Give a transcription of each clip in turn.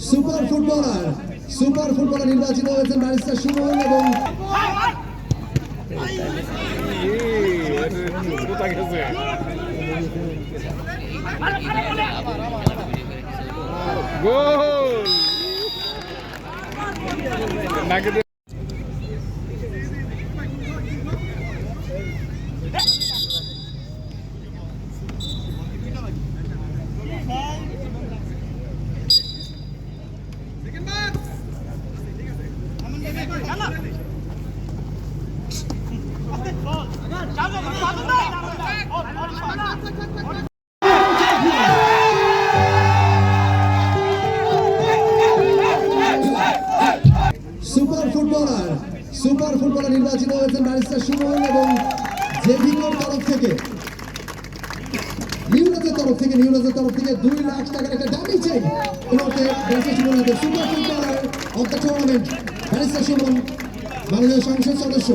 Super footballer super footballer নির্বাচিত হয়েছেন barrister Suman এবং goal! Super footballer super footballer নির্বাচিত হয়েছেন ব্যারিস্টার সুমন এবং জেভিকোর তরফ থেকে। নিউরাজের তরফ থেকে নিউরাজের তরফ থেকে দুই লাখ টাকার একটা দামি চেক মুহূর্তে barrister Suman super footballer of the tournament barrister Suman মাননীয় সংসদ সদস্য।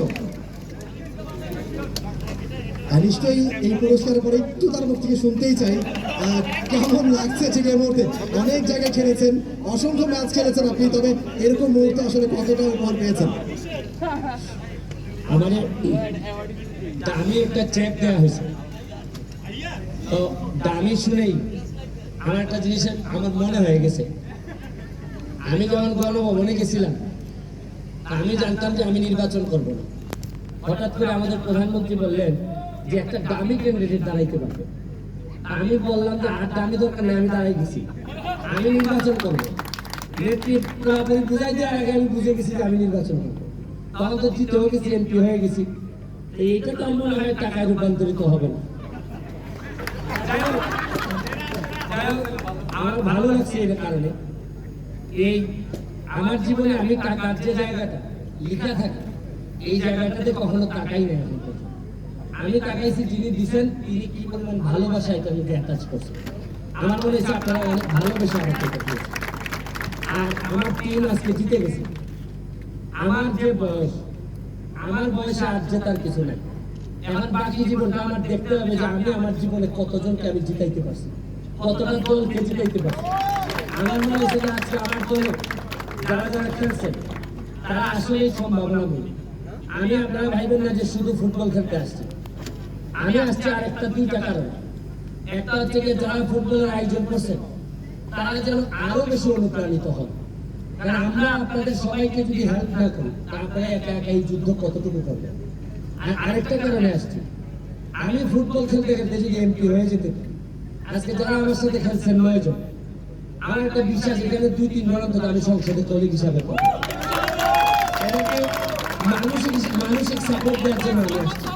নিশ্চয়ই এই পুরস্কারের পরে একটু তার মুখ থেকে শুনতেই চাই কেমন লাগছে ঠিক এই মুহূর্তে? অনেক জায়গায় খেলেছেন, অসংখ্য ম্যাচ খেলেছেন আপনি, তবে এরকম মুহূর্তে আসলে কতটা উপহার পেয়েছেন? আমারে দামি একটা চেক দেওয়া হয়েছে। তো দামি শুনেই আমার একটা জিনিস আমার মনে হয়ে গেছে। আমি যখন গণভবনে গেছিলাম, আমি জানতাম যে আমি নির্বাচন করব না। হঠাৎ করে আমাদের প্রধানমন্ত্রী বললেন যে একটা দামি ক্যান্ডিডেট দাঁড়াইতে পারবে। আমি বললাম যে আর দামি দরকার আমি দাঁড়াই গেছি। আমি নির্বাচন করব। নেত্রী পুরোপুরি বুঝাই দেওয়ার আগে আমি বুঝে গেছি যে আমি নির্বাচন করব। তখন তো জিতে হয়ে গেছি এমপি হয়ে গেছি। এইটা তো আমার মনে হয় টাকায় রূপান্তরিত হবে না। আমার ভালো লাগছে এর কারণে। এই আমার জীবনে আমি টাকার যে জায়গাটা, লিখা থাকে, এই জায়গাটাতে কখনো টাকাই নেই। আমি তাকাইছি যিনি দিছেন তিনি কি পরিমাণ ভালোবাসা এটা আমাকে অ্যাটাচ করছেন আমার মনে হচ্ছে আপনারা অনেক ভালোবেসে দিয়েছেন। আর আমার টিম আজকে জিতে গেছে। আমার যে বয়স আমার বয়সে আর জেতার কিছু নাই। এখন বাকি জীবনটা আমার দেখতে হবে যে আমি আমার জীবনে কতজনকে আমি জিতাইতে পারছি কতটা দলকে জিতাইতে পারছি। আমার মনে হচ্ছে যে আজকে আমার দলে যারা যারা খেলছেন তারা আসলেই সম্ভাবনা নেই আমি আপনারা ভাইবেন না যে শুধু ফুটবল খেলতে আসছি। আমি আসছি আরেকটা দুইটা কারণ। একটা হচ্ছে যে যারা ফুটবলের আয়োজন করছেন তারা যেন আরও বেশি অনুপ্রাণিত হন কারণ আমরা আপনাদের সবাইকে যদি হেল্প না করি একা একা এই যুদ্ধ কতটুকু করবেন? আর আরেকটা কারণে আসছি আমি ফুটবল খেলতে খেলতে যদি এমপি হয়ে যেতে আজকে যারা আমার সাথে খেলছেন নয়জন আমার একটা বিশ্বাস এখানে দুই তিন জন অন্তত আমি সংসদে তৈরি হিসাবে পাবো মানসিক মানসিক সাপোর্ট দেওয়ার জন্য আমি আসছি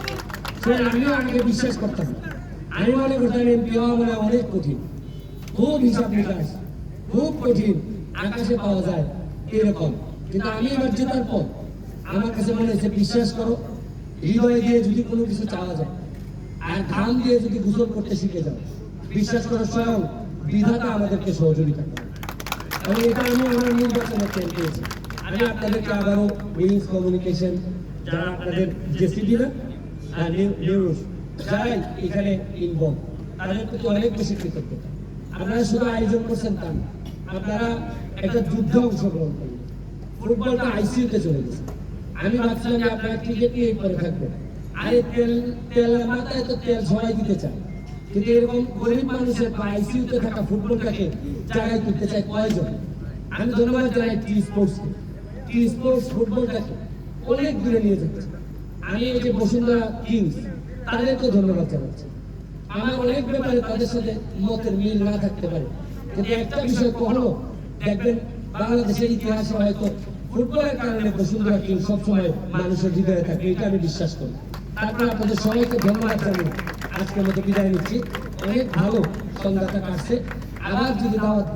সেটা আমিও আগে বিশ্বাস করতাম। আমি মনে করতাম এমপি হওয়া মানে অনেক কঠিন। খুব হিসাব নিকাশ, খুব কঠিন। আকাশে পাওয়া যায় এরকম। কিন্তু আমি এবার জেতার পর, আমার কাছে মনে হচ্ছে বিশ্বাস করো, হৃদয় দিয়ে যদি কোনো কিছু চাওয়া যায়, আর ঘাম দিয়ে যদি গোসল করতে শিখে যাও, বিশ্বাস করো স্বয়ং বিধাতা আমাদেরকে সহযোগিতা করে আমি এটা আমি আমার নির্বাচনে চেন পেয়েছি। আমি আপনাদেরকে আবারও উইংস কমিউনিকেশন যারা আপনাদের জেসিবি না যারাই এখানে ইনভলভ তাদের প্রতি অনেক বেশি কৃতজ্ঞতা। আপনারা শুধু আয়োজন করছেন তা না আপনারা একটা যুদ্ধে অংশগ্রহণ করলেন। ফুটবলটা আইসিইউতে চলে গেছে। আমি ভাবছিলাম যে আপনারা ক্রিকেট পরে থাকবেন। আরে তেল মাথায় তো তেল সবাই দিতে চায়। কিন্তু এরকম গরিব মানুষের বা আইসিইউতে থাকা ফুটবলটাকে জায়গায় তুলতে চায় কয়জন? আমি ধন্যবাদ জানাই টি স্পোর্টসকে টি স্পোর্টস ফুটবলটাকে অনেক দূরে নিয়ে যাচ্ছে আমি এই যে বসুন্ধরা কিংস তাদেরকে ধন্যবাদ জানাচ্ছি। আমার অনেক ব্যাপারে তাদের সাথে মতের মিল না থাকতে পারে। কিন্তু একটা বিষয় কখনো দেখবেন, বাংলাদেশের ইতিহাসে হয়তো ফুটবলের কারণে বসুন্ধরা কিংস সবসময় মানুষের হৃদয়ে থাকে, এটা আমি বিশ্বাস করি। তারপরে আপনাদের সবাইকে ধন্যবাদ জানিয়ে আজকের মতো বিদায় নিচ্ছি। অনেক ভালো সন্ধ্যাটা কাটছে আবার যদি দাওয়াত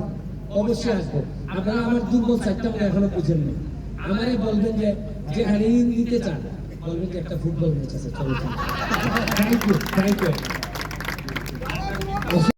অবশ্যই আসব। আপনারা আমার দুর্বল সাইডটা এখনও বুঝেননি। আমারই বলবেন যে, যেখানে ইন দিতে চান বলবেন যে একটা ফুটবল ম্যাচ আছে চলো। Thank you thank you